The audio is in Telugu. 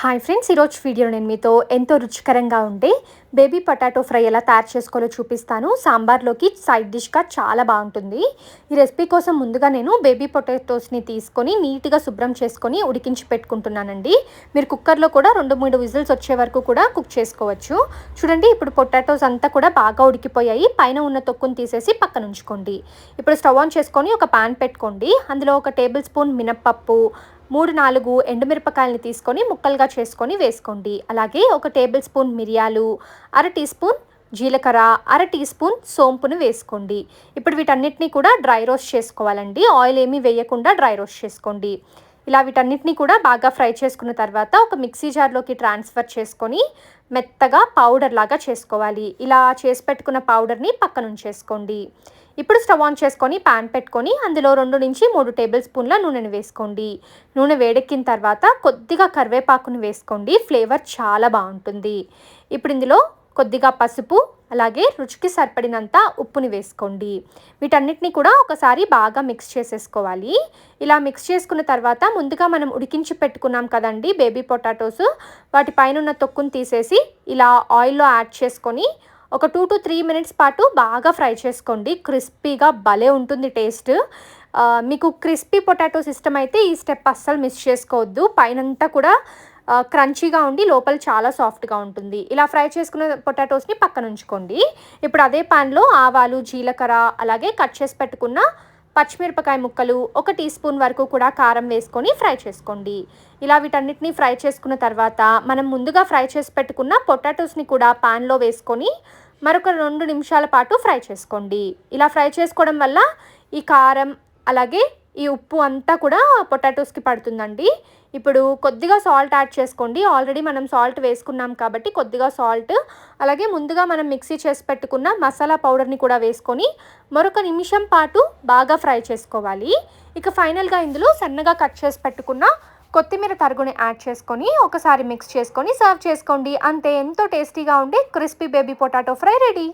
హాయ్ ఫ్రెండ్స్ ఈరోజు వీడియో నేను మీతో ఎంతో రుచికరంగా ఉండే బేబీ పొటాటో ఫ్రై ఎలా తయారు చేసుకోవాలో చూపిస్తాను. సాంబార్లోకి సైడ్ డిష్గా చాలా బాగుంటుంది. ఈ రెసిపీ కోసం ముందుగా నేను బేబీ పొటాటోస్ని తీసుకొని నీట్గా శుభ్రం చేసుకొని ఉడికించి పెట్టుకుంటున్నానండి. మీరు కుక్కర్లో కూడా రెండు మూడు విజిల్స్ వచ్చే వరకు కూడా కుక్ చేసుకోవచ్చు. చూడండి ఇప్పుడు పొటాటోస్ అంతా కూడా బాగా ఉడికిపోయాయి. పైన ఉన్న తొక్కును తీసేసి పక్కన ఉంచుకోండి. ఇప్పుడు స్టవ్ ఆన్ చేసుకొని ఒక పాన్ పెట్టుకోండి. అందులో ఒక టేబుల్ స్పూన్ మినప్పప్పు మూడు నాలుగు ఎండుమిరపకాయలని తీసుకొని ముక్కలుగా చేసుకొని వేసుకోండి. అలాగే ఒక టేబుల్ స్పూన్ మిరియాలు అర టీ స్పూన్ జీలకర్ర అర టీ స్పూన్ సోంపును వేసుకోండి. ఇప్పుడు వీటన్నిటిని కూడా డ్రై రోస్ట్ చేసుకోవాలండి. ఆయిల్ ఏమీ వేయకుండా డ్రై రోస్ట్ చేసుకోండి. ఇలా వీటన్నిటిని కూడా బాగా ఫ్రై చేసుకున్న తర్వాత ఒక మిక్సీ జార్లోకి ట్రాన్స్ఫర్ చేసుకొని మెత్తగా పౌడర్ లాగా చేసుకోవాలి. ఇలా చేసి పెట్టుకున్న పౌడర్ని పక్కన ఉంచేసుకోండి. ఇప్పుడు స్టవ్ ఆన్ చేసుకొని పాన్ పెట్టుకొని అందులో రెండు నుంచి మూడు టేబుల్ స్పూన్ల నూనెను వేసుకోండి. నూనె వేడెక్కిన తర్వాత కొద్దిగా కరివేపాకును వేసుకోండి. ఫ్లేవర్ చాలా బాగుంటుంది. ఇప్పుడు ఇందులో కొద్దిగా పసుపు అలాగే రుచికి సరిపడినంత ఉప్పుని వేసుకోండి. వీటన్నిటిని కూడా ఒకసారి బాగా మిక్స్ చేసేసుకోవాలి. ఇలా మిక్స్ చేసుకున్న తర్వాత ముందుగా మనం ఉడికించి పెట్టుకున్నాం కదండి బేబీ పొటాటోస్. వాటి పైన ఉన్న తొక్కును తీసేసి ఇలా ఆయిల్లో యాడ్ చేసుకొని ఒక టూ టు త్రీ మినిట్స్ పాటు బాగా ఫ్రై చేసుకోండి. క్రిస్పీగా భలే ఉంటుంది టేస్ట్. మీకు క్రిస్పీ పొటాటోస్ ఇష్టమైతే అయితే ఈ స్టెప్ అస్సలు మిస్ చేసుకోవద్దు. పైనంతా కూడా క్రంచీగా ఉండి లోపల చాలా సాఫ్ట్గా ఉంటుంది. ఇలా ఫ్రై చేసుకున్న పొటాటోస్ని పక్కన ఉంచుకోండి. ఇప్పుడు అదే పాన్లో ఆవాలు జీలకర్ర అలాగే కట్ చేసి పెట్టుకున్న పచ్చిమిరపకాయ ముక్కలు ఒక టీ స్పూన్ వరకు కూడా కారం వేసుకొని ఫ్రై చేసుకోండి. ఇలా వీటన్నిటిని ఫ్రై చేసుకున్న తర్వాత మనం ముందుగా ఫ్రై చేసి పెట్టుకున్న పొటాటోస్ని కూడా పాన్లో వేసుకొని మరొక రెండు నిమిషాల పాటు ఫ్రై చేసుకోండి. ఇలా ఫ్రై చేసుకోవడం వల్ల ఈ కారం అలాగే ఈ ఉప్పు అంతా కూడా పొటాటోస్కి పడుతుందండి. ఇప్పుడు కొద్దిగా సాల్ట్ యాడ్ చేసుకోండి. ఆల్రెడీ మనం సాల్ట్ వేసుకున్నాం కాబట్టి కొద్దిగా సాల్ట్. అలాగే ముందుగా మనం మిక్సీ చేసి పెట్టుకున్న మసాలా పౌడర్ని కూడా వేసుకొని మరొక నిమిషం పాటు బాగా ఫ్రై చేసుకోవాలి. ఇక ఫైనల్గా ఇందులో సన్నగా కట్ చేసి పెట్టుకున్న కొత్తిమీర తరుగుని యాడ్ చేసుకొని ఒకసారి మిక్స్ చేసుకొని సర్వ్ చేసుకోండి. అంతే ఎంతో టేస్టీగా ఉండే crispy baby potato fry ready.